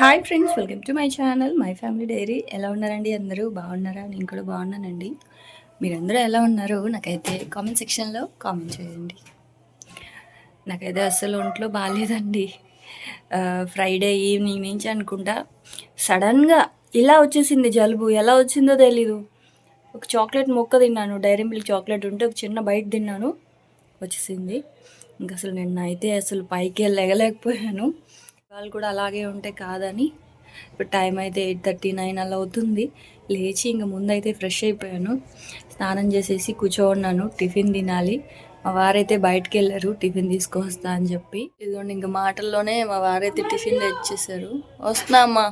Hi friends welcome to my channel my family diary. ఎలా ఉన్నారండి అందరూ? బాగున్నారా? నేను కూడా బాగున్నానండి. మీరందరూ ఎలా ఉన్నారు నాకైతే కామెంట్ సెక్షన్లో కామెంట్ చేయండి. నాకైతే అస్సలు ఒంట్లో బాగాలేదండి. ఫ్రైడే ఈవినింగ్ నుంచి అనుకుంటా సడన్గా ఇలా వచ్చేసింది జలుబు. ఎలా వచ్చిందో తెలీదు. ఒక చాక్లెట్ మొక్క తిన్నాను. డైరీ మిల్క్ చాక్లెట్ ఉంటే ఒక చిన్న బయట తిన్నాను. వచ్చేసింది. ఇంకా అసలు నిన్న అయితే అసలు పైకి లెగలేకపోయాను వాళ్ళు కూడా అలాగే ఉంటే కాదని. ఇప్పుడు టైం అయితే ఎయిట్ థర్టీ నైన్ అలా అవుతుంది. లేచి ఇంక ముందైతే ఫ్రెష్ అయిపోయాను. స్నానం చేసేసి కూర్చోన్నాను. టిఫిన్ తినాలి. మా వారైతే బయటకు వెళ్ళారు. టిఫిన్ తీసుకొస్తా అని చెప్పి. ఇదిగోండి ఇంక మాటల్లోనే మా వారైతే టిఫిన్ తెచ్చేసారు. వస్తున్నా అమ్మా.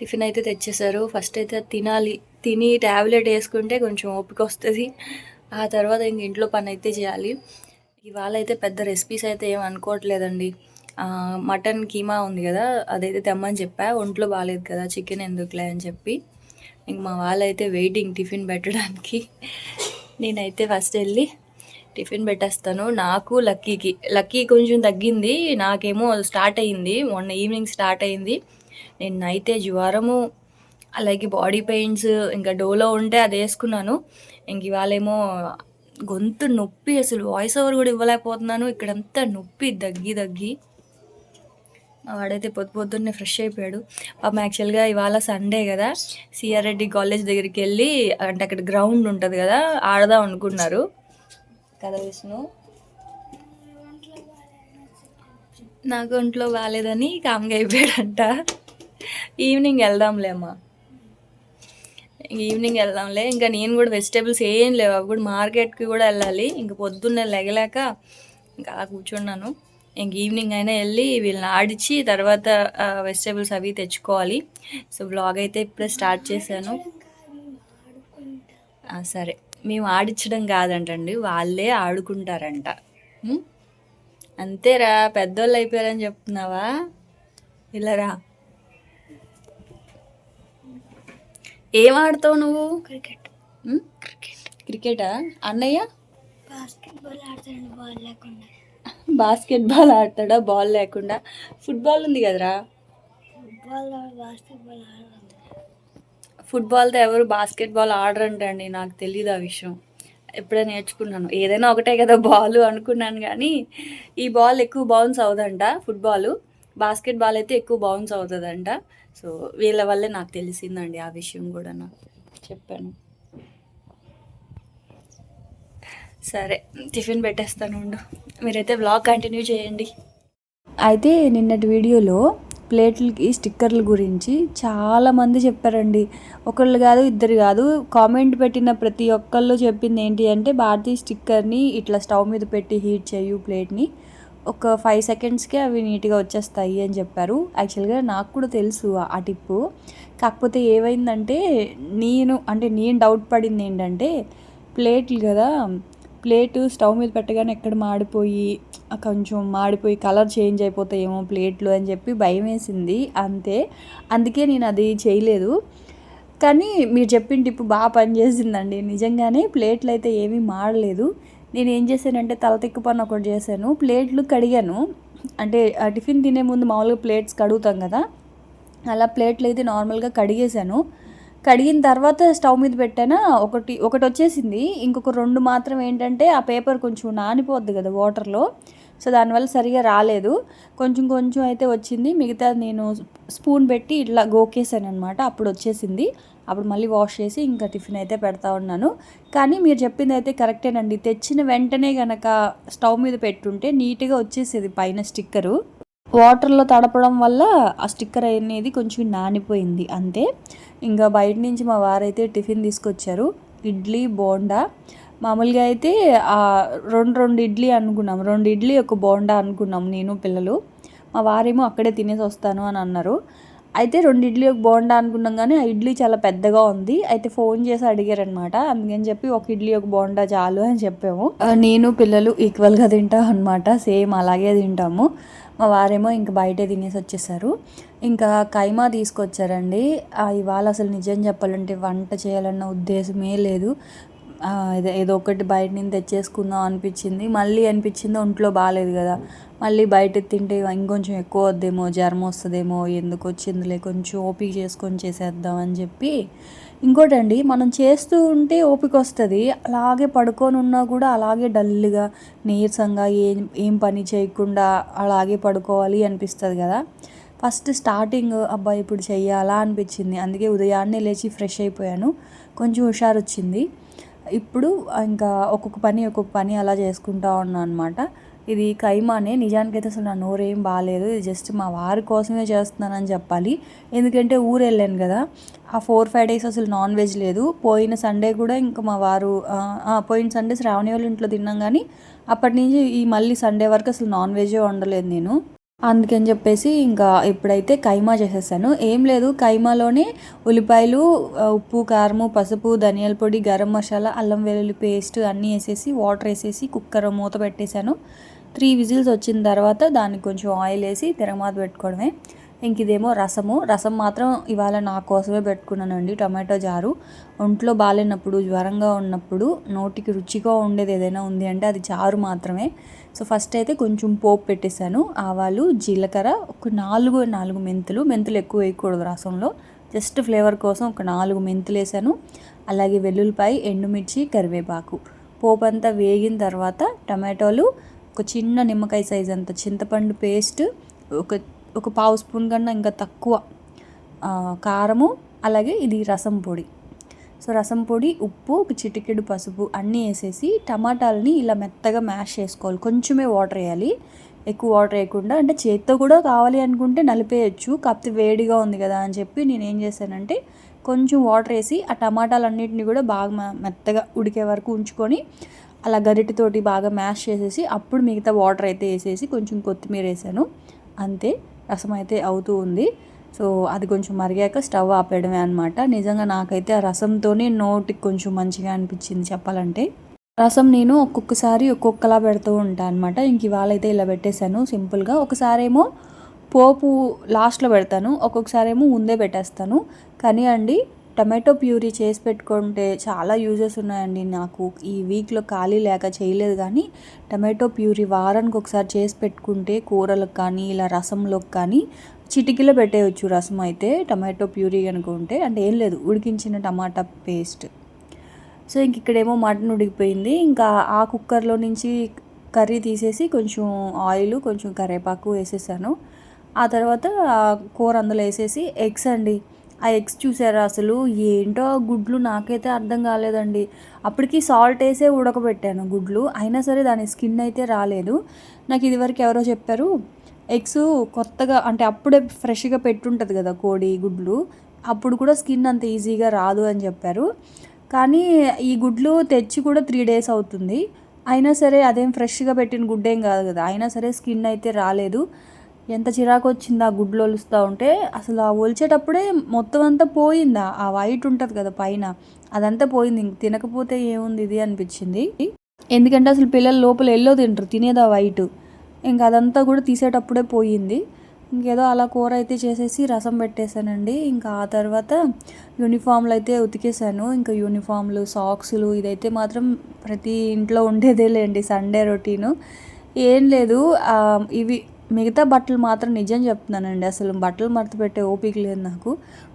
టిఫిన్ అయితే తెచ్చేసారు. ఫస్ట్ అయితే తినాలి. తిని ట్యాబ్లెట్ వేసుకుంటే కొంచెం ఓపిక వస్తుంది. ఆ తర్వాత ఇంక ఇంట్లో పని అయితే చేయాలి. ఇవాళ అయితే పెద్ద రెసిపీస్ అయితే ఏం అనుకోవట్లేదండి. మటన్ కీమా ఉంది కదా అదైతే తెమ్మని చెప్పా. ఒంట్లో బాగాలేదు కదా చికెన్ ఎందుకులే అని చెప్పి. ఇంక మా వాళ్ళైతే వెయిటింగ్ టిఫిన్ పెట్టడానికి. నేనైతే ఫస్ట్ వెళ్ళి టిఫిన్ పెట్టేస్తాను. నాకు లక్కీకి లక్కీ కొంచెం తగ్గింది. నాకేమో స్టార్ట్ అయ్యింది మొన్న ఈవినింగ్ స్టార్ట్ అయింది. నేను అయితే జ్వరము అలాగే బాడీ పెయిన్స్ ఇంకా డోలో ఉంటే అది వేసుకున్నాను. ఇంక ఇవాళేమో గొంతు నొప్పి అసలు. వాయిస్ ఓవర్ కూడా ఇవ్వలేకపోతున్నాను. ఇక్కడంతా నొప్పి దగ్గి దగ్గి. మా వాడైతే పొద్దు పొద్దున్నే ఫ్రెష్ అయిపోయాడు. పాపం యాక్చువల్గా ఇవాళ సండే కదా. సిఆర్ రెడ్డి కాలేజ్ దగ్గరికి వెళ్ళి అంటే అక్కడ గ్రౌండ్ ఉంటుంది కదా ఆడదాం అనుకున్నారు. కదా విష్ణు? నాకు ఒంట్లో బాగాలేదని కామ్గా అయిపోయాడంట. ఈవినింగ్ వెళ్దాంలే అమ్మా. ఈవినింగ్ వెళ్దాంలే. ఇంకా నేను కూడా వెజిటేబుల్స్ ఏం లేవు. అవి కూడా మార్కెట్కి కూడా వెళ్ళాలి. ఇంక పొద్దున్నే లెగలేక ఇంకా అలా కూర్చున్నాను. ఇంక ఈవినింగ్ అయినా వెళ్ళి వీళ్ళని ఆడిచి తర్వాత వెజిటేబుల్స్ అవి తెచ్చుకోవాలి. సో బ్లాగ్ అయితే ఇప్పుడే స్టార్ట్ చేశాను. సరే. మేము ఆడించడం కాదంటండి వాళ్ళే ఆడుకుంటారంట? అంతేరా పెద్దోళ్ళు అయిపోయారని చెప్తున్నావా? ఇలా రా. ఏం ఆడతావు నువ్వు? క్రికెట్? క్రికెటా. అన్నయ్య? బాస్కెట్బాల్ ఆడతాడు బాల్ లేకుండా. బాస్కెట్ బాల్ ఆడతాడా? బాల్ లేకుండా. ఫుట్బాల్ ఉంది కదరా? ఫుట్బాల్తో ఎవరు బాస్కెట్ బాల్ ఆడరంటండి నాకు తెలియదు ఆ విషయం. ఎప్పుడే నేర్చుకున్నాను. ఏదైనా ఒకటే కదా బాల్ అనుకున్నాను కానీ ఈ బాల్ ఎక్కువ బౌన్స్ అవుదంట ఫుట్బాల్. బాస్కెట్ బాల్ అయితే ఎక్కువ బౌన్స్ అవుతుందంట. సో వీళ్ళ వల్లే నాకు తెలిసిందండి ఆ విషయం కూడా నాకు. చెప్పాను. సరే టిఫిన్ పెట్టేస్తాను ఉండు. మీరైతే బ్లాగ్ కంటిన్యూ చేయండి. అయితే నిన్నటి వీడియోలో ప్లేట్లకి స్టిక్కర్ల గురించి చాలామంది చెప్పారండి. ఒకళ్ళు కాదు ఇద్దరు కాదు. కామెంట్ పెట్టిన ప్రతి ఒక్కళ్ళు చెప్పింది ఏంటి అంటే భారతీ స్టిక్కర్ని ఇట్లా స్టవ్ మీద పెట్టి హీట్ చేయు ప్లేట్ని ఒక ఫైవ్ సెకండ్స్కే అవి నీట్గా వచ్చేస్తాయి అని చెప్పారు. యాక్చువల్గా నాకు కూడా తెలుసు ఆ- ఆ టిప్పు. కాకపోతే ఏమైందంటే నేను అంటే నేను డౌట్ పడింది ఏంటంటే ప్లేట్లు కదా ప్లేటు స్టవ్ మీద పెట్టగానే ఎక్కడ మాడిపోయి కొంచెం మాడిపోయి కలర్ చేంజ్ అయిపోతాయేమో ప్లేట్లు అని చెప్పి భయం వేసింది. అంతే. అందుకే నేను అది చేయలేదు. కానీ మీరు చెప్పిన టిప్పు బాగా పనిచేసిందండి. నిజంగానే ప్లేట్లు అయితే ఏమీ మాడలేదు. నేను ఏం చేశానంటే తల తిక్కు పని ఒకటి చేశాను. ప్లేట్లు కడిగాను. అంటే ఆ టిఫిన్ తినే ముందు మామూలుగా ప్లేట్స్ కడుగుతాం కదా. అలా ప్లేట్లు అయితే నార్మల్గా కడిగేశాను. కడిగిన తర్వాత స్టవ్ మీద పెట్టానా? ఒకటి ఒకటి వచ్చేసింది. ఇంకొక రెండు మాత్రం ఏంటంటే ఆ పేపర్ కొంచెం నానిపోద్ది కదా వాటర్లో. సో దానివల్ల సరిగా రాలేదు. కొంచెం కొంచెం అయితే వచ్చింది. మిగతా నేను స్పూన్ పెట్టి ఇట్లా గోకేసాను అనమాట అప్పుడు వచ్చేసింది. అప్పుడు మళ్ళీ వాష్ చేసి ఇంకా టిఫిన్ అయితే పెడతా ఉన్నాను. కానీ మీరు చెప్పింది అయితే కరెక్టేనండి. తెచ్చిన వెంటనే కనుక స్టవ్ మీద పెట్టుంటే నీట్గా వచ్చేసేది పైన స్టిక్కరు. వాటర్లో తడపడం వల్ల ఆ స్టిక్కర్ అనేది కొంచెం నానిపోయింది అంతే. ఇంకా బయట నుంచి మా వారైతే టిఫిన్ తీసుకొచ్చారు ఇడ్లీ బోండా. మామూలుగా అయితే ఆ రెండు రెండు ఇడ్లీ అనుకున్నాం. రెండు ఇడ్లీ ఒక బోండా అనుకున్నాం నేను పిల్లలు. మా వారేమో అక్కడే తినేసి వస్తాను అని అన్నారు. అయితే రెండు ఇడ్లీ ఒక బోండా అనుకున్నాం కానీ ఆ ఇడ్లీ చాలా పెద్దగా ఉంది. అయితే ఫోన్ చేసి అడిగారనమాట అందుకని చెప్పి ఒక ఇడ్లీ ఒక బోండా చాలు అని చెప్పాము. నేను పిల్లలు ఈక్వల్గా తింటాం అనమాట సేమ్ అలాగే తింటాము. మా వారేమో ఇంక బయటే తినేసి వచ్చేసారు. ఇంకా కైమా తీసుకొచ్చారండి. ఇవాళ అసలు నిజం చెప్పాలంటే వంట చేయాలన్న ఉద్దేశమే లేదు. ఏదో ఏదో ఒకటి బయట నుంచి తెచ్చేసుకుందాం అనిపించింది. మళ్ళీ అనిపించింది ఒంట్లో బాగాలేదు కదా. మళ్ళీ బయట తింటే ఇంకొంచెం ఎక్కువ వద్దేమో జ్వరం వస్తుందేమో ఎందుకు వచ్చిందిలే కొంచెం ఓపిక చేసుకొని చేసేద్దాం అని చెప్పి. ఇంకోటండి మనం చేస్తూ ఉంటే ఓపిక వస్తుంది. అలాగే పడుకొని ఉన్నా కూడా అలాగే డల్గా నీరసంగా ఏం ఏం పని చేయకుండా అలాగే పడుకోవాలి అనిపిస్తుంది కదా. ఫస్ట్ స్టార్టింగ్ అబ్బాయి ఇప్పుడు చెయ్యాలా అనిపించింది. అందుకే ఉదయాన్నే లేచి ఫ్రెష్ అయిపోయాను. కొంచెం హుషారు వచ్చింది ఇప్పుడు ఇంకా ఒక్కొక్క పని ఒక్కొక్క పని అలా చేసుకుంటా ఉన్నాను అనమాట ఇది కైమానే. నిజానికైతే అసలు నా నోరేం బాగాలేదు ఇది జస్ట్ మా వారి కోసమే చేస్తున్నానని చెప్పాలి. ఎందుకంటే ఊరు వెళ్ళాను కదా. ఆ ఫోర్ ఫైవ్ డేస్ అసలు నాన్ వెజ్ లేదు. పోయిన సండే కూడా ఇంకా మా వారు పోయిన సండే శ్రావణి వాళ్ళ ఇంట్లో తిన్నాం కానీ అప్పటి నుంచి ఈ మళ్ళీ సండే వరకు అసలు నాన్ వెజే వండలేదు నేను. అందుకని చెప్పేసి ఇంకా ఇప్పుడైతే కైమా చేసేసాను. ఏం లేదు. కైమాలోనే ఉల్లిపాయలు ఉప్పు కారము పసుపు ధనియాల పొడి గరం మసాలా అల్లం వెల్లుల్లి పేస్ట్ అన్నీ వేసేసి వాటర్ వేసేసి కుక్కర్ మూత పెట్టేశాను. త్రీ విజిల్స్ వచ్చిన తర్వాత దానికి కొంచెం ఆయిల్ వేసి తిరగమాత పెట్టుకోవడమే. ఇంక ఇదేమో రసము. రసం మాత్రం ఇవాళ నా కోసమే పెట్టుకున్నానండి టమాటో జారు. ఒంట్లో బాగాలేనప్పుడు జ్వరంగా ఉన్నప్పుడు నోటికి రుచిగా ఉండేది ఏదైనా ఉంది అంటే అది చారు మాత్రమే. సో ఫస్ట్ అయితే కొంచెం పోపు పెట్టేశాను. ఆవాలు జీలకర్ర ఒక నాలుగు నాలుగు మెంతులు. మెంతులు ఎక్కువ వేయకూడదు రసంలో. జస్ట్ ఫ్లేవర్ కోసం ఒక నాలుగు మెంతులు వేసాను అలాగే వెల్లుల్లిపాయ ఎండుమిర్చి కరివేపాకు. పోపు అంతా వేగిన తర్వాత టమాటోలు ఒక చిన్న నిమ్మకాయ సైజ్ అంత చింతపండు పేస్ట్ ఒక ఒక పావు స్పూన్ కన్నా ఇంకా తక్కువ కారము అలాగే ఇది రసం పొడి. సో రసం పొడి ఉప్పు ఒక చిటికెడు పసుపు అన్నీ వేసేసి టమాటాలని ఇలా మెత్తగా మ్యాష్ చేసుకోవాలి. కొంచెమే వాటర్ వేయాలి. ఎక్కువ వాటర్ వేయకుండా అంటే చేత్తో కూడా కావాలి అనుకుంటే నలిపేయచ్చు కాకపోతే వేడిగా ఉంది కదా అని చెప్పి నేను ఏం చేశానంటే కొంచెం వాటర్ వేసి ఆ టమాటాలన్నింటినీ కూడా బాగా మె- మెత్తగా ఉడికే వరకు ఉంచుకొని అలా గరిటెతోటి బాగా మ్యాష్ చేసేసి అప్పుడు మిగతా వాటర్ అయితే వేసేసి కొంచెం కొత్తిమీర వేసాను. అంతే రసం అయితే అవుతూ ఉంది. సో అది కొంచెం మరిగాక స్టవ్ ఆపేయడమే అనమాట నిజంగా నాకైతే ఆ రసంతోనే నోటికి కొంచెం మంచిగా అనిపించింది చెప్పాలంటే. రసం నేను ఒక్కొక్కసారి ఒక్కొక్కలా పెడుతూ ఉంటాను అనమాట ఇంక ఇవాళ అయితే ఇలా పెట్టేశాను సింపుల్గా. ఒకసారి ఏమో పోపు లాస్ట్లో పెడతాను ఒక్కొక్కసారి ఏమో ముందే పెట్టేస్తాను. కానీ అండి టమాటో ప్యూరీ చేసి పెట్టుకుంటే చాలా యూజెస్ ఉన్నాయండి. నాకు ఈ వీక్లో ఖాళీ లేక చేయలేదు కానీ టమాటో ప్యూరీ వారానికి ఒకసారి చేసి పెట్టుకుంటే కూరలకు కానీ ఇలా రసంలోకి కానీ చిటికీలో పెట్టేయచ్చు రసం అయితే టమాటో ప్యూరీ అనుకుంటే అంటే ఏం లేదు ఉడికించిన టమాటా పేస్ట్. సో ఇంక ఇక్కడేమో మటన్ ఉడికిపోయింది. ఇంకా ఆ కుక్కర్లో నుంచి కర్రీ తీసేసి కొంచెం ఆయిల్ కొంచెం కరివేపాకు వేసేసాను. ఆ తర్వాత కూర అందులో వేసేసి ఎగ్స్ అండి. ఆ ఎగ్స్ చూసారా అసలు? ఏంటో గుడ్లు నాకైతే అర్థం కాలేదండి. అప్పటికి సాల్ట్ వేసే ఉడకబెట్టాను గుడ్లు. అయినా సరే దాని స్కిన్ అయితే రాలేదు. నాకు ఇదివరకు ఎవరో చెప్పారు ఎగ్స్ కొత్తగా అంటే అప్పుడే ఫ్రెష్గా పెట్టుంటుంది కదా కోడి గుడ్లు అప్పుడు కూడా స్కిన్ అంత ఈజీగా రాదు అని చెప్పారు. కానీ ఈ గుడ్లు తెచ్చి కూడా త్రీ డేస్ అవుతుంది. అయినా సరే అదేం ఫ్రెష్గా పెట్టిన గుడ్డేం కాదు కదా. అయినా సరే స్కిన్ అయితే రాలేదు. ఎంత చిరాకు వచ్చింది ఆ గుడ్లు ఒలుస్తూ ఉంటే. అసలు ఆ ఒలిచేటప్పుడే మొత్తం అంతా పోయిందా. ఆ వైట్ ఉంటుంది కదా పైన. అదంతా పోయింది. ఇంక తినకపోతే ఏముంది ఇది అనిపించింది. ఎందుకంటే అసలు పిల్లలు లోపల ఎల్లో తింటారు తినేది ఆ వైట్. ఇంకా అదంతా కూడా తీసేటప్పుడే పోయింది. ఇంకేదో అలా కూర అయితే చేసేసి రసం పెట్టేశానండి. ఇంకా ఆ తర్వాత యూనిఫామ్లు అయితే ఉతికేసాను ఇంకా యూనిఫామ్లు సాక్స్లు ఇదైతే మాత్రం ప్రతి ఇంట్లో ఉండేదేలేండి సండే రొటీను. ఏం లేదు. ఇవి మిగతా బట్టలు మాత్రం నిజం చెప్తున్నానండి. అసలు బట్టలు మడత పెట్టే ఓపిక లేదు నాకు.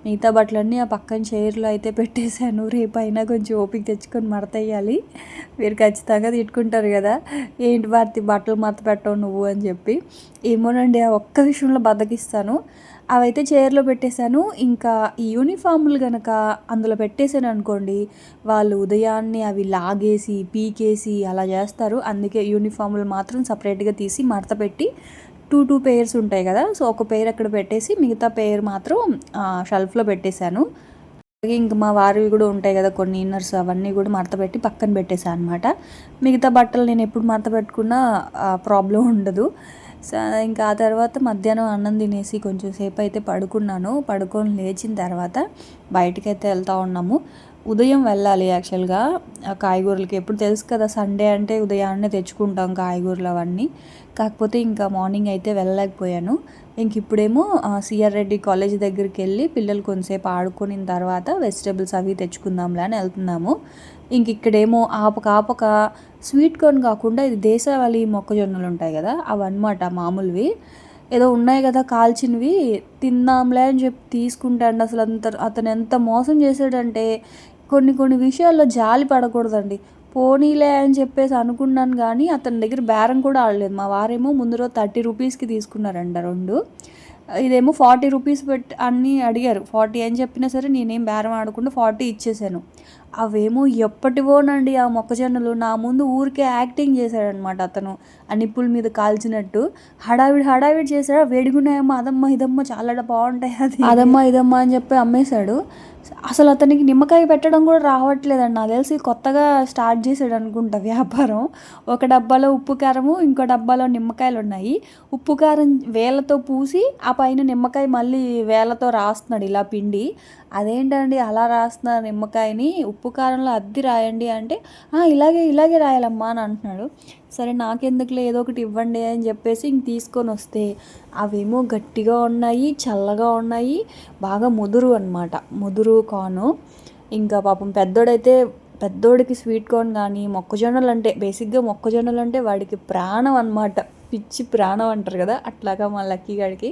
మిగతా బట్టలన్నీ ఆ పక్కన చైర్లో అయితే పెట్టేశాను. రేపైనా కొంచెం ఓపిక తెచ్చుకొని మడత వేయాలి మీరు ఖచ్చితంగా తిట్టుకుంటారు కదా. ఏంటి భారతి బట్టలు మడత పెట్టవు నువ్వు అని చెప్పి. ఏమోనండి ఆ ఒక్క విషయంలో బద్దకిస్తాను. అవైతే చైర్లో పెట్టేశాను. ఇంకా ఈ యూనిఫామ్లు కనుక అందులో పెట్టేశాను అనుకోండి వాళ్ళు ఉదయాన్నే అవి లాగేసి పీకేసి అలా చేస్తారు. అందుకే యూనిఫామ్లు మాత్రం సపరేట్గా తీసి మడత పెట్టి టూ టూ పేర్స్ ఉంటాయి కదా. సో ఒక పేరు అక్కడ పెట్టేసి మిగతా పేరు మాత్రం షెల్ఫ్లో పెట్టేశాను. అలాగే ఇంక మా వారివి కూడా ఉంటాయి కదా కొన్ని ఇన్నర్స్ అవన్నీ కూడా మడత పెట్టి పక్కన పెట్టేశాను అనమాట మిగతా బట్టలు నేను ఎప్పుడు మడత పెట్టుకున్నా ప్రాబ్లం ఉండదు. సో ఇంకా ఆ తర్వాత మధ్యాహ్నం అన్నం తినేసి కొంచెం సేపు అయితే పడుకున్నాను. పడుకొని లేచిన తర్వాత బయటికి అయితే వెళ్తూ ఉన్నాము. ఉదయం వెళ్ళాలి యాక్చువల్గా. కాయగూరలకి ఎప్పుడు తెలుసు కదా సండే అంటే ఉదయాన్నే తెచ్చుకుంటాం కాయగూరలు అవన్నీ. కాకపోతే ఇంకా మార్నింగ్ అయితే వెళ్ళలేకపోయాను. ఇంక ఇప్పుడేమో సిఆర్ రెడ్డి కాలేజ్ దగ్గరికి వెళ్ళి పిల్లలు కొంతసేపు ఆడుకున్న తర్వాత వెజిటేబుల్స్ అవి తెచ్చుకుందాంలే అని వెళ్తున్నాము. ఇంక ఇక్కడేమో ఆపక ఆపక స్వీట్ కార్న్ కాకుండా ఇది దేశవాళీ మొక్కజొన్నలు ఉంటాయి కదా అవి అనమాట మామూలువి. ఏదో ఉన్నాయి కదా కాల్చినవి తిందాంలే అని చెప్పి తీసుకుంటాండి అసలు అంత అతను ఎంత మోసం చేశాడంటే కొన్ని కొన్ని విషయాల్లో జాలి పడకూడదండి. పోనీలే అని చెప్పేసి అనుకున్నాను కానీ అతని దగ్గర బేరం కూడా ఆడలేదు. మా వారేమో ముందు రోజు థర్టీ రూపీస్కి తీసుకున్నారంట రెండు. ఇదేమో ఫార్టీ రూపీస్ పెట్టి అన్నీ అడిగారు. ఫార్టీ అని చెప్పినా సరే నేనేం బేరం ఆడకుండా ఫార్టీ ఇచ్చేసాను. అవేమో ఎప్పటివోనండి ఆ మొక్కజొన్నలు. నా ముందు ఊరికే యాక్టింగ్ చేశాడనమాట అతను. ఆ నిప్పుల మీద కాల్చినట్టు. హడావిడి హడావిడి చేశాడు. వేడిగున్నాయమ్మా అదమ్మ ఇదమ్మ చాలా బాగుంటాయి అది. అదమ్మ ఇదమ్మ అని చెప్పి అమ్మేశాడు. అసలు అతనికి నిమ్మకాయ పెట్టడం కూడా రావట్లేదండి. నాకు తెలిసి కొత్తగా స్టార్ట్ చేసాడు అనుకుంటా వ్యాపారం. ఒక డబ్బాలో ఉప్పు కారము ఇంకో డబ్బాలో నిమ్మకాయలు ఉన్నాయి. ఉప్పు కారం వేలతో పూసి ఆ పైన నిమ్మకాయ మళ్ళీ వేలతో రాస్తున్నాడు ఇలా పిండి. అదేంటండి అలా రాస్తున్న నిమ్మకాయని ఉప్పు కారంలో అద్ది రాయండి అంటే ఇలాగే ఇలాగే రాయాలమ్మా అని అంటున్నాడు. సరే నాకెందుకులే ఏదో ఒకటి ఇవ్వండి అని చెప్పేసి ఇంక తీసుకొని వస్తే అవేమో గట్టిగా ఉన్నాయి చల్లగా ఉన్నాయి బాగా ముదురు అనమాట ముదురు కాను. ఇంకా పాపం పెద్దోడైతే పెద్దోడికి స్వీట్ కార్న్ కానీ మొక్కజొన్నలు అంటే బేసిక్గా మొక్కజొన్నలు అంటే వాడికి ప్రాణం అనమాట పిచ్చి ప్రాణం అంటారు కదా అట్లాగా మా లక్కీ గాడికి.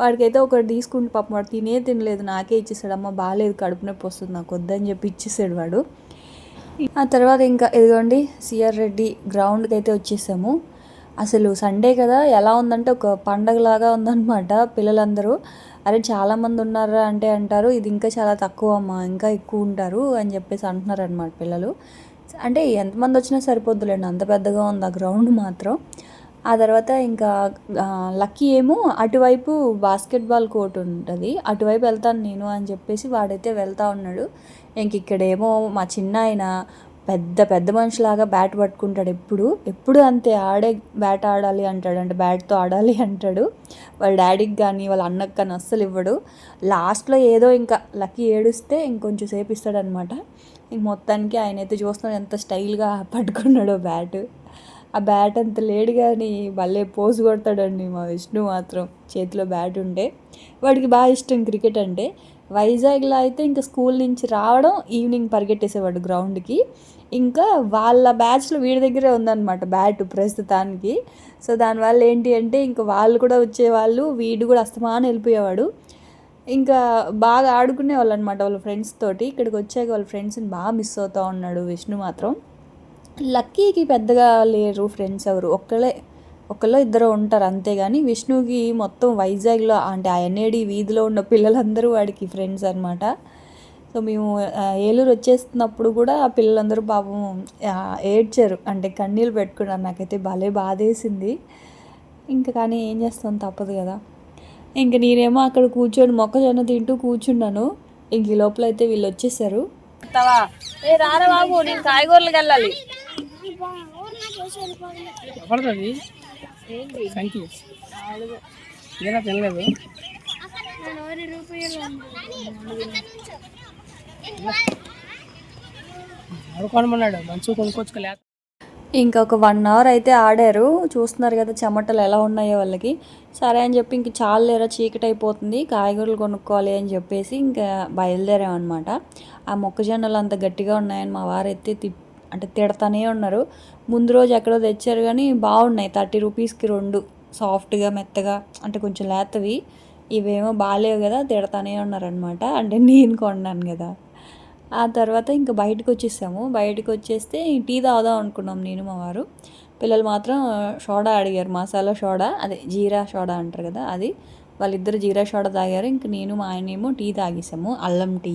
వాడికైతే ఒకటి తీసుకుంటే పాపం వాడు తినే తినలేదు నాకే ఇచ్చేసాడు అమ్మ బాగాలేదు కడుపు నొప్పి వస్తుంది నాకు వద్దని చెప్పి ఇచ్చేసాడు వాడు. ఆ తర్వాత ఇంకా ఇదిగోండి సిఆర్ రెడ్డి గ్రౌండ్కి అయితే వచ్చేసాము. అసలు సండే కదా ఎలా ఉందంటే ఒక పండగలాగా ఉందన్నమాట పిల్లలందరూ. అరే చాలామంది ఉన్నారా అంటే అంటారు ఇది ఇంకా చాలా తక్కువ అమ్మా ఇంకా ఎక్కువ ఉంటారు అని చెప్పేసి అంటున్నారు అనమాట పిల్లలు. అంటే ఎంతమంది వచ్చినా సరిపోద్దులేండి అంత పెద్దగా ఉంది ఆ గ్రౌండ్ మాత్రం. ఆ తర్వాత ఇంకా లక్కీ ఏమో అటువైపు బాస్కెట్బాల్ కోర్ట్ ఉంటుంది అటువైపు వెళ్తాను నేను అని చెప్పేసి వాడైతే వెళ్తా ఉన్నాడు. ఇంక ఇక్కడేమో మా చిన్న ఆయన పెద్ద పెద్ద మనిషిలాగా బ్యాట్ పట్టుకుంటాడు. ఎప్పుడు? ఎప్పుడు అంతే ఆడే బ్యాట్ ఆడాలి అంటాడు అంటే బ్యాట్తో ఆడాలి అంటాడు. వాళ్ళ డాడీకి కానీ వాళ్ళ అన్నకి కానీ అస్సలు ఇవ్వడు. లాస్ట్లో ఏదో ఇంకా లక్కీ ఏడుస్తే ఇంకొంచెం సేపు ఇస్తాడనమాట. ఇంక మొత్తానికి ఆయన అయితే చూస్తున్నాడు ఎంత స్టైల్గా పట్టుకున్నాడో బ్యాట్ ఆ బ్యాట్ అంత లేడు కానీ భలే పోజు కొడతాడండి మా విష్ణు మాత్రం. చేతిలో బ్యాట్ ఉండే. వాడికి బాగా ఇష్టం క్రికెట్ అంటే. వైజాగ్లో అయితే ఇంకా స్కూల్ నుంచి రావడం ఈవినింగ్ పరిగెట్టేసేవాడు గ్రౌండ్కి. ఇంకా వాళ్ళ బ్యాచ్లో వీడి దగ్గరే ఉందన్నమాట బ్యాట్ ప్రస్తుతానికి. సో దానివల్ల ఏంటి అంటే ఇంకా వాళ్ళు కూడా వచ్చేవాళ్ళు వీడు కూడా అస్తమానం వెళ్ళిపోయేవాడు. ఇంకా బాగా ఆడుకునేవాళ్ళు అనమాట వాళ్ళ ఫ్రెండ్స్ తోటి. ఇక్కడికి వచ్చాక వాళ్ళ ఫ్రెండ్స్ని బాగా మిస్ అవుతూ ఉన్నాడు విష్ణు మాత్రం. లక్కీకి పెద్దగా లేరు ఫ్రెండ్స్ ఎవరు ఒక్కలే ఒకళ్ళు ఇద్దరు ఉంటారు అంతేగాని విష్ణుకి మొత్తం వైజాగ్లో అంటే ఆ ఎన్ఏడి వీధిలో ఉన్న పిల్లలందరూ వాడికి ఫ్రెండ్స్ అనమాట సో మేము ఏలూరు వచ్చేస్తున్నప్పుడు కూడా ఆ పిల్లలందరూ పాపం ఏడ్చారు. అంటే కన్నీళ్ళు పెట్టుకున్నారు. నాకైతే భలే బాధేసింది. ఇంకా కానీ ఏం చేస్తాం తప్పదు కదా. ఇంక నేనేమో అక్కడ కూర్చొని మొక్కజొన్న తింటూ కూర్చున్నాను. ఇంక ఈ లోపల అయితే వీళ్ళు వచ్చేసారు. ఏ రారా బాబు నేను కాయగూరలకు వెళ్ళాలి. సంఖ్య తినలేదు మంచిగా ఇంకా ఒక వన్ అవర్ అయితే ఆడారు. చూస్తున్నారు కదా చెమటలు ఎలా ఉన్నాయో వాళ్ళకి. సరే అని చెప్పి ఇంక చాలేరా చీకటి అయిపోతుంది. కాయగూరలు కొనుక్కోవాలి అని చెప్పేసి ఇంకా బయలుదేరామన్నమాట. ఆ మొక్కజొన్నలు అంత గట్టిగా ఉన్నాయని మా వారైతే తి అంటే తిడతానే ఉన్నారు. ముందు రోజు ఎక్కడో తెచ్చారు కానీ బాగున్నాయి. థర్టీ రూపీస్కి రెండు. సాఫ్ట్గా మెత్తగా అంటే కొంచెం లేతవి. ఇవేమో బాగాలేవు కదా తిడతానే ఉన్నారనమాట అంటే నేను కొన్నాను కదా. ఆ తర్వాత ఇంకా బయటకు వచ్చేసాము. బయటకు వచ్చేస్తే టీ తాగుదాం అనుకున్నాం నేను మా వారు. పిల్లలు మాత్రం సోడా అడిగారు. మసాలా సోడా అదే జీరా సోడా అంటారు కదా అది. వాళ్ళిద్దరు జీరా సోడా తాగారు. ఇంక నేను మా ఆయనేమో టీ తాగేసాము అల్లం టీ.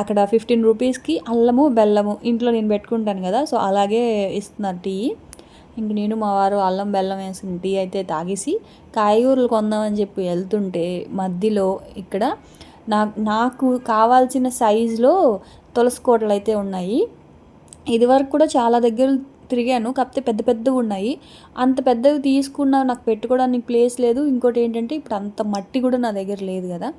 అక్కడ ఫిఫ్టీన్ రూపీస్కి అల్లము బెల్లము ఇంట్లో నేను పెట్టుకుంటాను కదా సో అలాగే ఇస్తున్నారు టీ. ఇంక నేను మా వారు అల్లం బెల్లం వేసిన టీ అయితే తాగేసి కాయగూరలు కొందామని చెప్పి వెళ్తుంటే మధ్యలో ఇక్కడ నా నాకు కావాల్సిన సైజులో తులసి కోటలు అయితే ఉన్నాయి. ఇది వరకు కూడా చాలా దగ్గర తిరిగాను. కాకపోతే పెద్ద పెద్దవి ఉన్నాయి. అంత పెద్దవి తీసుకున్నా నాకు పెట్టుకోవడానికి ప్లేస్ లేదు. ఇంకోటి ఏంటంటే ఇప్పుడు అంత మట్టి కూడా నా దగ్గర లేదు కదా.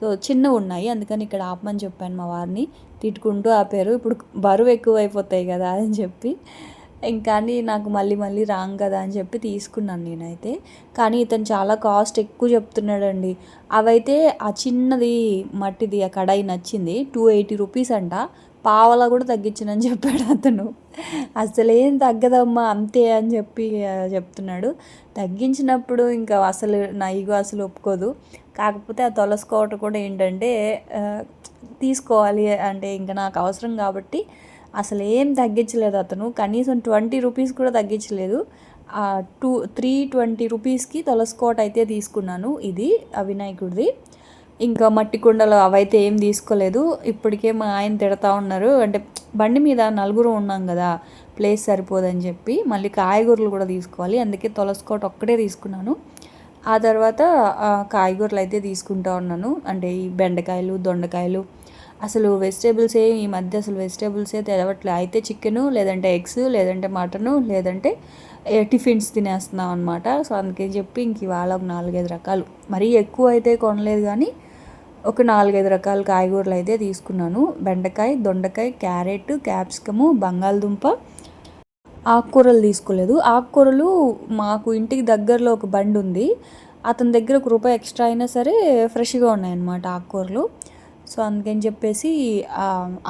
సో చిన్నవి ఉన్నాయి. అందుకని ఇక్కడ ఆపమని చెప్పాను మా వారిని. తిట్టుకుంటూ ఆపారు. ఇప్పుడు బరువు ఎక్కువ అయిపోతాయి కదా అని చెప్పి. ఇంకా నాకు మళ్ళీ మళ్ళీ రాంగ్ కదా అని చెప్పి తీసుకున్నాను నేనైతే. కానీ ఇతను చాలా కాస్ట్ ఎక్కువ చెప్తున్నాడండి. అవైతే ఆ చిన్నది మట్టిది ఆ కడాయి నచ్చింది. టూ ఎయిటీ రూపీస్ అంట. పావలా కూడా తగ్గించనని చెప్పాడు అతను. అసలేం తగ్గదమ్మా అంతే అని చెప్పి చెప్తున్నాడు. తగ్గించినప్పుడు ఇంకా అసలు నా ఈగో అసలు ఒప్పుకోదు. కాకపోతే ఆ తొలసుకోవటం కూడా ఏంటంటే తీసుకోవాలి అంటే ఇంకా నాకు అవసరం కాబట్టి అసలు ఏం తగ్గించలేదు అతను. కనీసం ట్వంటీ రూపీస్ కూడా తగ్గించలేదు. టూ త్రీ ట్వంటీ రూపీస్కి తులసుకోట అయితే తీసుకున్నాను. ఇది ఆ వినాయకుడిది ఇంకా మట్టి కుండలు అవైతే ఏం తీసుకోలేదు. ఇప్పటికే మా ఆయన తిడతా ఉన్నారు. అంటే బండి మీద నలుగురు ఉన్నాం కదా ప్లేస్ సరిపోదని చెప్పి మళ్ళీ కాయగూరలు కూడా తీసుకోవాలి. అందుకే తులసుకోట ఒక్కటే తీసుకున్నాను. ఆ తర్వాత ఆ, కాయగూరలు అయితే తీసుకుంటా ఉన్నాను. అంటే ఈ బెండకాయలు దొండకాయలు అసలు వెజిటేబుల్స్ ఏ ఈ మధ్య అసలు వెజిటేబుల్సే తెలవట్లే. అయితే చికెను లేదంటే ఎగ్స్ లేదంటే మటను లేదంటే టిఫిన్స్ తినేస్తున్నాం అనమాట సో అందుకని చెప్పి ఇంక ఇవాళ ఒక నాలుగైదు రకాలు. మరీ ఎక్కువ అయితే కొనలేదు కానీ ఒక నాలుగైదు రకాల కాయగూరలు అయితే తీసుకున్నాను. బెండకాయ దొండకాయ క్యారెట్ క్యాప్సికము బంగాళదుంప. ఆకుకూరలు తీసుకోలేదు. ఆకుకూరలు మాకు ఇంటికి దగ్గరలో ఒక బండి ఉంది. అతని దగ్గర ఒక రూపాయి ఎక్స్ట్రా అయినా సరే ఫ్రెష్గా ఉన్నాయన్నమాట ఆకుకూరలు. సో అందుకని చెప్పేసి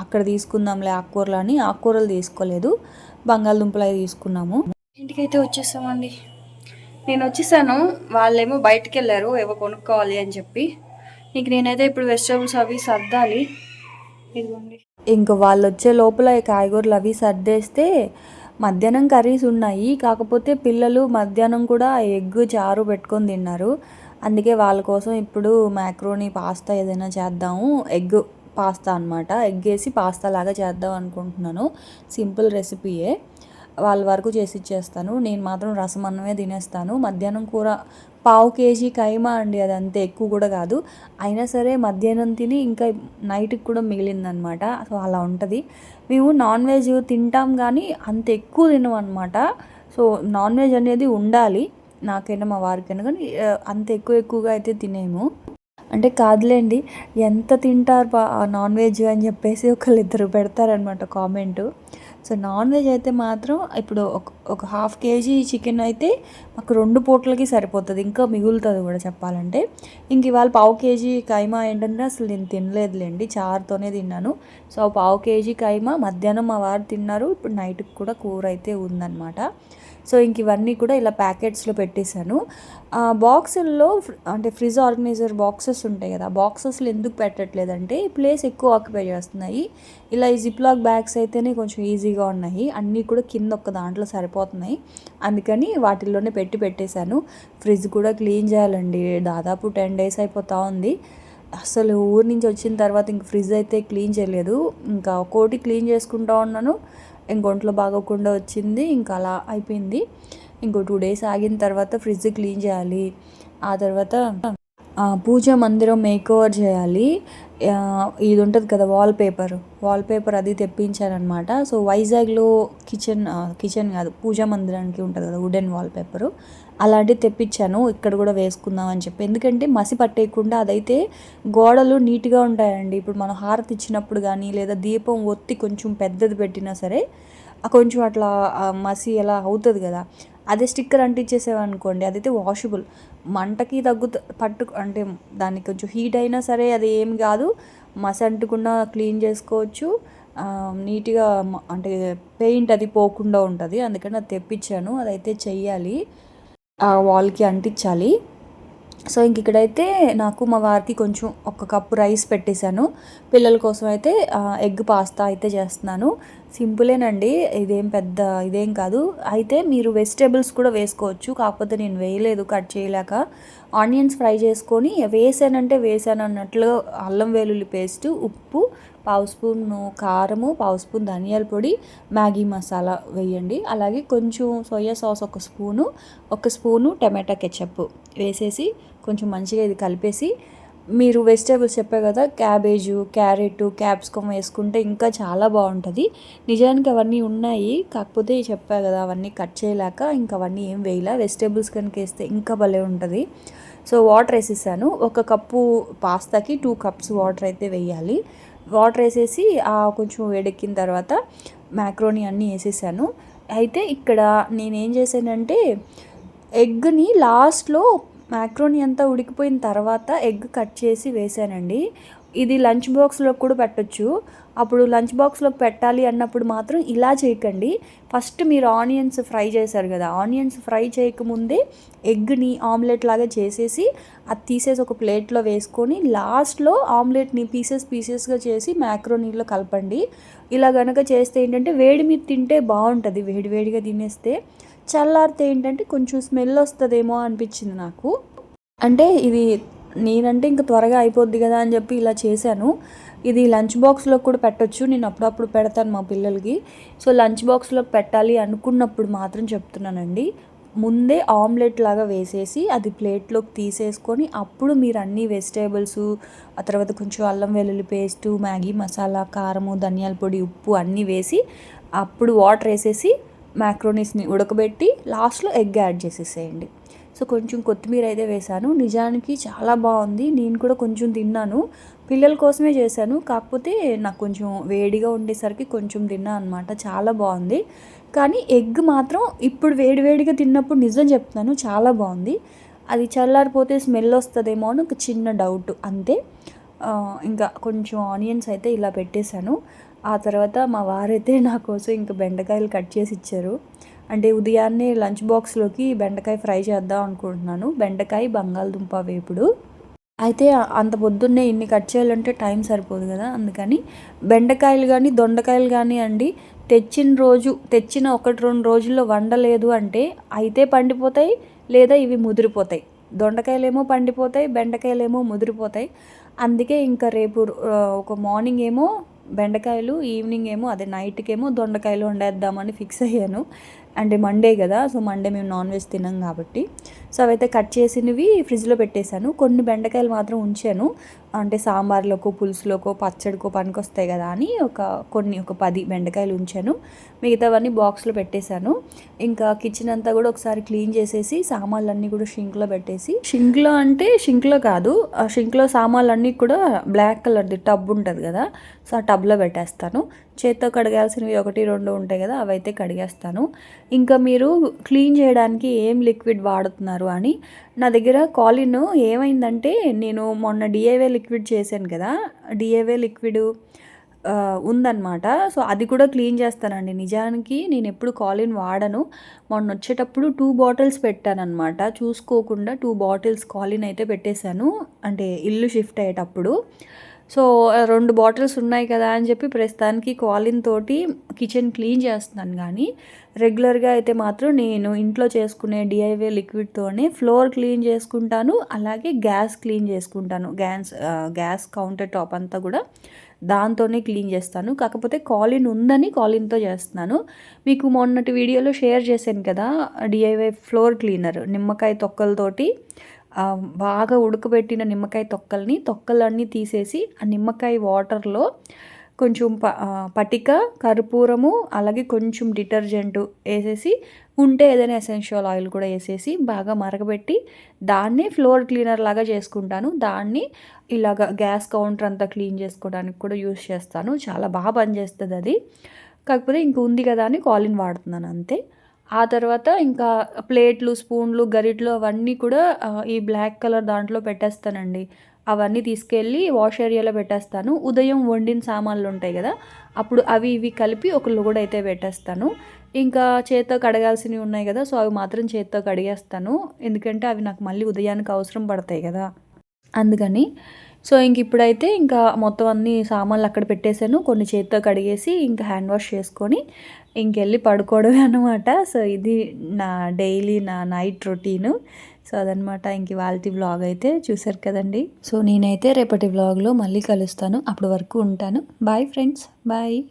అక్కడ తీసుకుందాంలే ఆకుకూరలు అని ఆకుకూరలు తీసుకోలేదు. బంగాళదుంపలు అవి తీసుకున్నాము. ఇంటికైతే వచ్చేసామండి. నేను వచ్చేసాను. వాళ్ళేమో బయటికి వెళ్ళారు ఏవో కొనుక్కోవాలి అని చెప్పి. ఇక నేనైతే ఇప్పుడు వెజిటేబుల్స్ అవి సర్దాలి. ఇదిగోండి. ఇంకా వాళ్ళు వచ్చే లోపల కాయగూరలు అవి సర్దేస్తే మధ్యాహ్నం కర్రీస్ ఉన్నాయి. కాకపోతే పిల్లలు మధ్యాహ్నం కూడా ఎగ్ చారు పెట్టుకొని తిన్నారు. అందుకే వాళ్ళ కోసం ఇప్పుడు మ్యాక్రోని పాస్తా ఏదైనా చేద్దాము. ఎగ్ పాస్తా అనమాట ఎగ్ వేసి పాస్తా లాగా చేద్దాం అనుకుంటున్నాను. సింపుల్ రెసిపీయే వాళ్ళ వరకు చేసి ఇచ్చేస్తాను. నేను మాత్రం రసం అన్నమే తినేస్తాను. మధ్యాహ్నం కూర పావు కేజీ కైమా అండి అది అంతే ఎక్కువ కూడా కాదు. అయినా సరే మధ్యాహ్నం తిని ఇంకా నైట్కి కూడా మిగిలిందనమాట. సో అలా ఉంటుంది. మేము నాన్ వెజ్ తింటాం కానీ అంత ఎక్కువ తినం అనమాట సో నాన్ వెజ్ అనేది ఉండాలి. నాకైనా మా వారికైనా కానీ అంత ఎక్కువ ఎక్కువగా అయితే తినేము. అంటే కాదులేండి ఎంత తింటారు నాన్ వెజ్ అని చెప్పేసి ఒకళ్ళు ఇద్దరు పెడతారనమాట కామెంట్. సో నాన్ వెజ్ అయితే మాత్రం ఇప్పుడు ఒక హాఫ్ కేజీ చికెన్ అయితే మాకు రెండు పూటలకి సరిపోతుంది. ఇంకా మిగులుతుంది కూడా చెప్పాలంటే. ఇంక ఇవాళ పావు కేజీ కైమా ఏంటంటే అసలు నేను తినలేదులేండి. చారుతోనే తిన్నాను. సో పావు కేజీ కైమా మధ్యాహ్నం మా వారు తిన్నారు. ఇప్పుడు నైట్కి కూడా కూర అయితే ఉందన్నమాట. సో ఇంక ఇవన్నీ కూడా ఇలా ప్యాకెట్స్లో పెట్టేశాను. బాక్సుల్లో అంటే ఫ్రిజ్ ఆర్గనైజర్ బాక్సెస్ ఉంటాయి కదా బాక్సెస్లో ఎందుకు పెట్టట్లేదంటే ప్లేస్ ఎక్కువ ఆక్యుపై చేస్తున్నాయి. ఇలా ఈ జిప్లాక్ బ్యాగ్స్ అయితేనే కొంచెం ఈజీగా ఉన్నాయి. అన్నీ కూడా కింద ఒక దాంట్లో సరిపోతున్నాయి అందుకని వాటిల్లోనే పెట్టి పెట్టేశాను. ఫ్రిడ్జ్ కూడా క్లీన్ చేయాలండి. దాదాపు టెన్ డేస్ అయిపోతూ ఉంది. అసలు ఊరి నుంచి వచ్చిన తర్వాత ఇంక ఫ్రిడ్జ్ అయితే క్లీన్ చేయలేదు. ఇంకా ఒక్కోటి క్లీన్ చేసుకుంటూ ఉన్నాను. ఇంకొంట్లో బాగోకుండా వచ్చింది. ఇంకా అలా అయిపోయింది. ఇంకో టూ డేస్ ఆగిన తర్వాత ఫ్రిడ్జ్ క్లీన్ చేయాలి. ఆ తర్వాత పూజ మందిరం మేక్ ఓవర్ చేయాలి. ఇది ఉంటుంది కదా వాల్ పేపర్ వాల్ పేపర్ అది తెప్పించానమాట సో వైజాగ్లో కిచెన్ కిచెన్ కాదు పూజా మందిరానికి ఉంటుంది కదా వుడెన్ వాల్పేపరు అలాంటివి తెప్పించాను. ఇక్కడ కూడా వేసుకుందాం అని చెప్పి. ఎందుకంటే మసి పట్టేయకుండా అదైతే గోడలు నీట్గా ఉంటాయండి. ఇప్పుడు మనం హారతి ఇచ్చినప్పుడు కానీ లేదా దీపం ఒత్తి కొంచెం పెద్దది పెట్టినా సరే కొంచెం అట్లా మసి ఎలా అవుతుంది కదా. అదే స్టిక్కర్ అంటించేసేవనుకోండి అదైతే వాషబుల్ మంటకి తగ్గు పట్టు అంటే దానికి కొంచెం హీట్ అయినా సరే అది ఏం కాదు. మసి అంటకుండా క్లీన్ చేసుకోవచ్చు నీట్గా అంటే పెయింట్ అది పోకుండా ఉంటుంది. అందుకని అది తెప్పించాను. అదైతే చెయ్యాలి. ఆ వాల్కి అంటించాలి. సో ఇంక ఇక్కడైతే నాకు మా వారికి కొంచెం ఒక కప్పు రైస్ పెట్టేశాను. పిల్లల కోసం అయితే ఎగ్ పాస్తా అయితే చేస్తున్నాను. సింపులేనండి ఇదేం పెద్ద ఇదేం కాదు. అయితే మీరు వెజిటేబుల్స్ కూడా వేసుకోవచ్చు కాకపోతే నేను వేయలేదు కట్ చేయలేక. ఆనియన్స్ ఫ్రై చేసుకొని వేసానంటే వేసాను అన్నట్లుగా అల్లం వెల్లుల్లి పేస్ట్ ఉప్పు పావు స్పూన్ కారము పావు స్పూన్ ధనియాల పొడి మ్యాగీ మసాలా వేయండి. అలాగే కొంచెం సోయా సాస్ ఒక స్పూను ఒక స్పూను టమాటా కెచప్ వేసేసి కొంచెం మంచిగా ఇది కలిపేసి మీరు వెజిటేబుల్స్ చెప్పారు కదా క్యాబేజు క్యారెట్ క్యాప్సికమ్ వేసుకుంటే ఇంకా చాలా బాగుంటుంది. నిజానికి అవన్నీ ఉన్నాయి కాకపోతే చెప్పా కదా అవన్నీ కట్ చేయలేక ఇంకా అవన్నీ ఏం వేయలే. వెజిటేబుల్స్ కనుక వేస్తే ఇంకా భలే ఉంటుంది. సో వాటర్ వేసేసాను. ఒక కప్పు పాస్తాకి టూ కప్స్ వాటర్ అయితే వేయాలి. వాటర్ వేసేసి కొంచెం వేడెక్కిన తర్వాత మ్యాక్రోని అన్నీ వేసేసాను. అయితే ఇక్కడ నేనేం చేశానంటే ఎగ్ని లాస్ట్లో మ్యాక్రోని అంతా ఉడికిపోయిన తర్వాత ఎగ్ కట్ చేసి వేసానండి. ఇది లంచ్ బాక్స్లో కూడా పెట్టచ్చు. అప్పుడు లంచ్ బాక్స్లోకి పెట్టాలి అన్నప్పుడు మాత్రం ఇలా చేయకండి. ఫస్ట్ మీరు ఆనియన్స్ ఫ్రై చేశారు కదా ఆనియన్స్ ఫ్రై చేయకముందే ఎగ్ని ఆమ్లెట్ లాగా చేసేసి అది తీసేసి ఒక ప్లేట్లో వేసుకొని లాస్ట్లో ఆమ్లెట్ని పీసెస్ పీసెస్గా చేసి మ్యాక్రోనీలో కలపండి. ఇలా కనుక చేస్తే ఏంటంటే వేడి మీద తింటే బాగుంటుంది వేడి వేడిగా తినేస్తే. చల్లారితే ఏంటంటే కొంచెం స్మెల్ వస్తుందేమో అనిపించింది నాకు. అంటే ఇది నేనంటే ఇంకా త్వరగా అయిపోద్ది కదా అని చెప్పి ఇలా చేశాను. ఇది లంచ్ బాక్స్లో కూడా పెట్టొచ్చు. నేను అప్పుడప్పుడు పెడతాను మా పిల్లలకి. సో లంచ్ బాక్స్లో పెట్టాలి అనుకున్నప్పుడు మాత్రం చెప్తున్నానండి. ముందే ఆమ్లెట్ లాగా వేసేసి అది ప్లేట్లోకి తీసేసుకొని అప్పుడు మీరు అన్ని వెజిటేబుల్స్ ఆ తర్వాత కొంచెం అల్లం వెల్లుల్లి పేస్టు మ్యాగీ మసాలా కారము ధనియాల పొడి ఉప్పు అన్నీ వేసి అప్పుడు వాటర్ వేసేసి మ్యాక్రోనీస్ని ఉడకబెట్టి లాస్ట్లో ఎగ్ యాడ్ చేసేసేయండి. సో కొంచెం కొత్తిమీర అయితే వేశాను నిజానికి చాలా బాగుంది. నేను కూడా కొంచెం తిన్నాను. పిల్లల కోసమే చేశాను. కాకపోతే నాకు కొంచెం వేడిగా ఉండేసరికి కొంచెం తిన్నా అనమాట చాలా బాగుంది. కానీ ఎగ్ మాత్రం ఇప్పుడు వేడివేడిగా తిన్నప్పుడు నిజం చెప్తున్నాను చాలా బాగుంది. అది చల్లారిపోతే స్మెల్ వస్తుందేమో అని ఒక చిన్న డౌట్. అంతే. ఇంకా కొంచెం ఆనియన్స్ అయితే ఇలా పెట్టేశాను. ఆ తర్వాత మా వారైతే నా కోసం ఇంకా బెండకాయలు కట్ చేసి ఇచ్చారు. అంటే ఉదయాన్నే లంచ్ బాక్స్లోకి బెండకాయ ఫ్రై చేద్దాం అనుకుంటున్నాను. బెండకాయ బంగాళదుంప వేపుడు. అయితే అంత పొద్దున్నే ఇన్ని కట్ చేయాలంటే టైం సరిపోదు కదా అందుకని బెండకాయలు కానీ దొండకాయలు కానీ అండి తెచ్చిన రోజు తెచ్చిన ఒకటి రెండు రోజుల్లో వండలేదు అంటే అయితే పండిపోతాయి లేదా ఇవి ముదిరిపోతాయి. దొండకాయలేమో పండిపోతాయి బెండకాయలేమో ముదిరిపోతాయి. అందుకే ఇంకా రేపు ఒక మార్నింగ్ ఏమో బెండకాయలు ఈవినింగ్ ఏమో అదే నైట్కేమో దొండకాయలు వండేద్దామని ఫిక్స్ అయ్యాను. అంటే మండే కదా సో మండే మేము నాన్ వెజ్ తినాం కాబట్టి. సో అవైతే కట్ చేసినవి ఫ్రిడ్జ్లో పెట్టేశాను. కొన్ని బెండకాయలు మాత్రం ఉంచాను. అంటే సాంబార్లోకో పులుసులోకో పచ్చడికో పనికొస్తాయి కదా అని ఒక కొన్ని ఒక పది బెండకాయలు ఉంచాను. మిగతావన్నీ బాక్స్లో పెట్టేశాను. ఇంకా కిచెన్ అంతా కూడా ఒకసారి క్లీన్ చేసేసి సామాన్లన్నీ కూడా షింక్లో పెట్టేసి షింక్లో అంటే షింక్లో కాదు ఆ షింక్లో సామాన్లన్నీ కూడా బ్లాక్ కలర్ది టబ్ ఉంటుంది కదా సో ఆ టబ్లో పెట్టేస్తాను. చేత్తో కడగాల్సినవి ఒకటి రెండు ఉంటాయి కదా అవైతే కడిగేస్తాను. ఇంకా మీరు క్లీన్ చేయడానికి ఏం లిక్విడ్ వాడుతున్నారు? అని. నా దగ్గర కాలిన్ ఏమైందంటే నేను మొన్న డిఏవే లిక్విడ్ చేశాను కదా డిఏవే లిక్విడ్ ఉందన్నమాట. సో అది కూడా క్లీన్ చేస్తానండి. నిజానికి నేను ఎప్పుడు కాలిన్ వాడను. మొన్న వచ్చేటప్పుడు టూ బాటిల్స్ పెట్టానమాట చూసుకోకుండా టూ బాటిల్స్ కాలిన్ అయితే పెట్టేశాను. అంటే ఇల్లు షిఫ్ట్ అయ్యేటప్పుడు. సో రెండు బాటిల్స్ ఉన్నాయి కదా అని చెప్పి ప్రస్తుతానికి కాలిన్ తోటి కిచెన్ క్లీన్ చేస్తున్నాను కానీ రెగ్యులర్గా అయితే మాత్రం నేను ఇంట్లో చేసుకునే డిఐవే లిక్విడ్తోనే ఫ్లోర్ క్లీన్ చేసుకుంటాను అలాగే గ్యాస్ క్లీన్ చేసుకుంటాను. గ్యాస్ గ్యాస్ కౌంటర్ టాప్ అంతా కూడా దాంతోనే క్లీన్ చేస్తాను. కాకపోతే కాలిన్ ఉందని కాలిన్తో చేస్తున్నాను. మీకు మొన్నటి వీడియోలో షేర్ చేశాను కదా డిఐవై ఫ్లోర్ క్లీనర్ నిమ్మకాయ తొక్కలతోటి బాగా ఉడకబెట్టిన నిమ్మకాయ తొక్కల్ని తొక్కలన్నీ తీసేసి ఆ నిమ్మకాయ వాటర్లో కొంచెం ప పటిక కర్పూరము అలాగే కొంచెం డిటర్జెంట్ వేసేసి ఉంటే ఏదైనా ఎసెన్షియల్ ఆయిల్ కూడా వేసేసి బాగా మరగబెట్టి దాన్నే ఫ్లోర్ క్లీనర్ లాగా చేసుకుంటాను. దాన్ని ఇలాగ గ్యాస్ కౌంటర్ అంతా క్లీన్ చేసుకోవడానికి కూడా యూస్ చేస్తాను. చాలా బాగా పనిచేస్తుంది అది. కాకపోతే ఇంక ఉంది కదా అని కాలిన్ వాడుతున్నాను అంతే. ఆ తర్వాత ఇంకా ప్లేట్లు స్పూన్లు గరిట్లు అవన్నీ కూడా ఈ బ్లాక్ కలర్ దాంట్లో పెట్టేస్తానండి. అవన్నీ తీసుకెళ్ళి వాష్ ఏరియాలో పెట్టేస్తాను. ఉదయం వండిన సామాన్లు ఉంటాయి కదా అప్పుడు అవి ఇవి కలిపి ఒక లోడ్ అయితే పెట్టేస్తాను. ఇంకా చేత్తో కడగాల్సినవి ఉన్నాయి కదా సో అవి మాత్రం చేత్తో కడిగేస్తాను. ఎందుకంటే అవి నాకు మళ్ళీ ఉదయానికి అవసరం పడతాయి కదా. అందుకని సో ఇంక ఇప్పుడైతే ఇంకా మొత్తం అన్ని సామాన్లు అక్కడ పెట్టేశాను. కొన్ని చేత్తో కడిగేసి ఇంకా హ్యాండ్ వాష్ చేసుకొని ఇంకెళ్ళి పడుకోవడమే అనమాట సో ఇది నా డైలీ నా నైట్ రొటీను. సో అదనమాట ఇంక ఇవాళ వ్లాగ్ అయితే చూసారు కదండి. సో నేనైతే రేపటి వ్లాగ్లో మళ్ళీ కలుస్తాను. అప్పటి వరకు ఉంటాను. Bye friends. బాయ్.